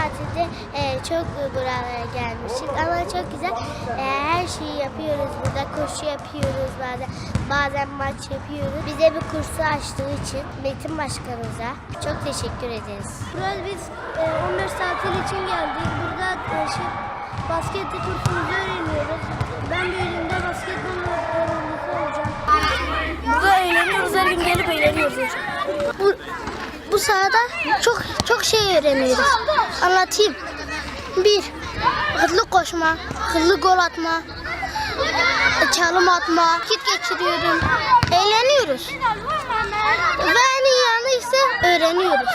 sayesinde e, çok buralara gelmişiz. Ama çok güzel. E, her şeyi yapıyoruz burada. Koşu yapıyoruz bazen. Bazen maç yapıyoruz. Bize bir kursu açtığı için Metin Başkanımıza çok teşekkür ederiz. Buraya biz e, 15 tatil için geldik. Burada e, şey, basketbol kursumuzu öğreniyoruz. Ben büyüdüğümde basketbol öğrencisi olacağım. Burada eğleniyoruz, her gün gelip eğleniyoruz bu sahada çok çok şey öğreniyoruz. Anlatayım. Bir, hızlı koşma, hızlı gol atma, çalım atma, vakit geçiriyorum. Eğleniyoruz. Ve en iyi yanı ise öğreniyoruz.